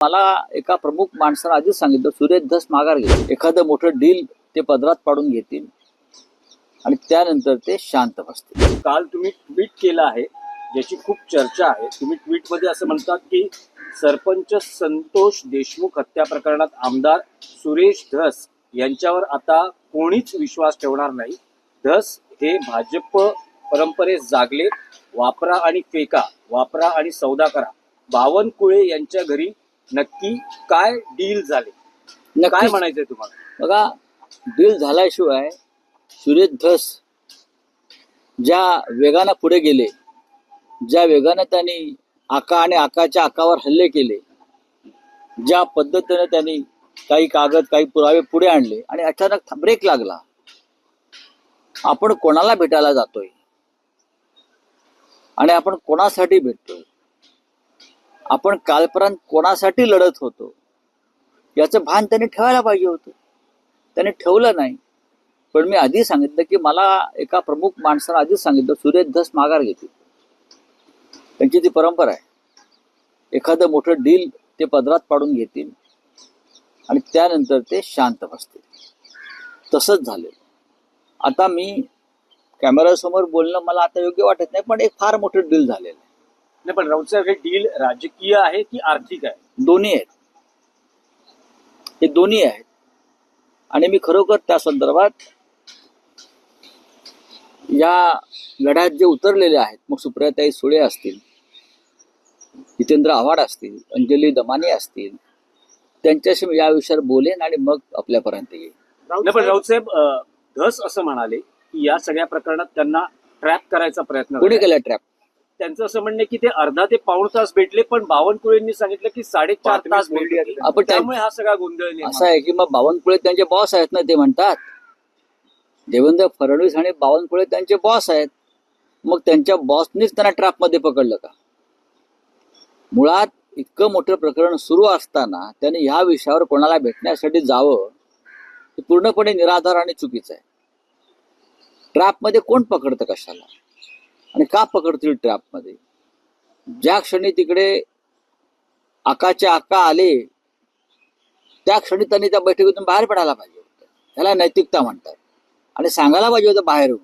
मला एका प्रमुख माणसानं आधीच सांगितलं सुरेश धस माघार घेतील एखादं मोठं डील ते पदरात पाडून घेतील. आणि त्यानंतर ते शांत बसतील. काल तुम्ही ट्विट केलं आहे ज्याची खूप चर्चा आहे. तुम्ही ट्विटमध्ये असं म्हणतात की सरपंच संतोष देशमुख हत्या प्रकरणात आमदार सुरेश धस यांच्यावर आता कोणीच विश्वास ठेवणार नाही. धस हे भाजप परंपरेत जागले वापरा आणि फेका वापरा आणि सौदा करा. बावनकुळे यांच्या घरी नक्की काय डील झाले? काय म्हणायचंय तुम्हाला? बघा डील झाल्याशिवाय सुरेश धस ज्या वेगानं पुढे गेले ज्या वेगानं त्यांनी आका आणि आकाच्या आकावर हल्ले केले ज्या पद्धतीने त्यांनी काही कागद काही पुरावे पुढे आणले आणि अचानक ब्रेक लागला आपण कोणाला भेटायला जातोय? आणि आपण कोणासाठी भेटतोय? आपण कालपर्यंत कोणासाठी लढत होतो? याचं भान त्यांनी ठेवायला पाहिजे होतं. त्याने ठेवलं नाही. पण मी आधी सांगितलं की मला एका प्रमुख माणसानं आधीच सांगितलं सूर्य धस माघार घेतील त्यांची ती परंपरा आहे. एखादं मोठं डील ते पदरात पाडून घेतील आणि त्यानंतर ते शांत बसतील. तसंच झालेलं आता मी कॅमेऱ्यासमोर बोलणं मला आता योग्य वाटत नाही पण एक फार मोठं डील झालेलं आहे. नाही पण राऊत साहेब हे डील राजकीय आहे की आर्थिक आहे? दोन्ही आहेत. हे दोन्ही आहेत. आणि मी खरोखर त्या संदर्भात या लढ्यात जे उतरलेले आहेत मग सुप्रियाताई सुळे असतील जितेंद्र आव्हाड असतील अंजली दमाने असतील त्यांच्याशी मी या विषयावर बोलेन आणि मग आपल्यापर्यंत येईल पण राऊत साहेब धस असं म्हणाले की या सगळ्या प्रकरणात त्यांना ट्रॅप करायचा प्रयत्न कोणी. केला ट्रॅप? त्यांचं असं म्हणणं की ते अर्धा ते पाऊण तास भेटले पण बावनकुळेंनी सांगितलं की साडेचार तास भेटले. आपण त्या- त्यामुळे हा सगळा गोंधळ असं आहे की मग बावनकुळे त्यांचे बॉस आहेत ना ते म्हणतात. देवेंद्र फडणवीस आणि बावनकुळे त्यांचे बॉस आहेत. मग त्यांच्या बॉसनीच त्यांना ट्रॅपमध्ये पकडलं का? मुळात इतकं मोठं प्रकरण सुरू असताना त्याने ह्या विषयावर कोणाला भेटण्यासाठी जावं हे पूर्णपणे निराधार आणि चुकीचं आहे. ट्रॅपमध्ये कोण पकडतं कशाला? आणि का पकडतील ट्रॅपमध्ये ज्या क्षणी तिकडे आकाचे आका आले त्या क्षणी त्यांनी त्या बैठकीतून बाहेर पडायला पाहिजे होतं. त्याला नैतिकता म्हणतात. आणि सांगायला पाहिजे होतं बाहेरून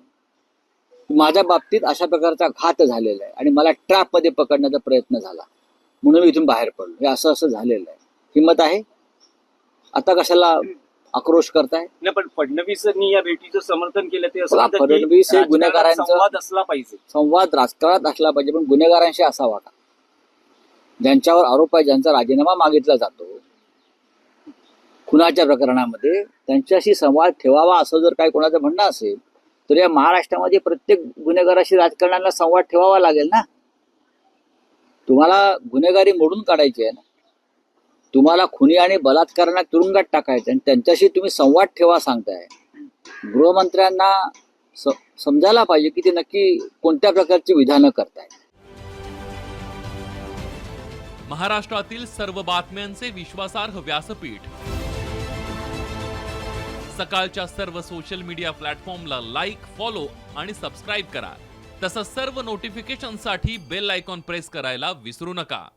माझ्या बाबतीत अशा प्रकारचा घात झालेला आहे आणि मला ट्रॅपमध्ये पकडण्याचा प्रयत्न झाला. म्हणून मी इथून बाहेर पडलो. हे असं असं झालेलं आहे. हिंमत आहे? आता कशाला आक्रोश करताय. नाही पण फडणवीसांनी या भेटीचं समर्थन केलं ते असं बघा, म्हणतात की फडणवीस हे गुन्हेगारांचं- संवाद असला पाहिजे. संवाद राजकारणात असला पाहिजे पण गुन्हेगारांशी असावा का ज्यांच्यावर आरोप आहे ज्यांचा राजीनामा मागितला जातो खुनाच्या प्रकरणामध्ये त्यांच्याशी संवाद ठेवावा असं जर काही कोणाचं म्हणणं असेल तर या महाराष्ट्रामध्ये प्रत्येक गुन्हेगाराशी राजकारणाला संवाद ठेवावा लागेल ना? तुम्हाला गुन्हेगारी मोडून काढायची आहे ना? तुम्हाला खुनी आणि बलात्कारांना तुरुंगात टाकायचं आणि त्यांच्याशी तुम्ही संवाद ठेवा सांगताय. गृहमंत्र्यांना समजायला पाहिजे की ते नक्की कोणत्या प्रकारची विधानं करतायत. महाराष्ट्रातील सर्व बातम्यांचे विश्वासार्ह व्यासपीठ. सकाळच्या सर्व सोशल मीडिया प्लॅटफॉर्मला लाईक फॉलो आणि सबस्क्राईब करा. तसंच सर्व नोटिफिकेशनसाठी बेल आयकॉन प्रेस करायला विसरू नका.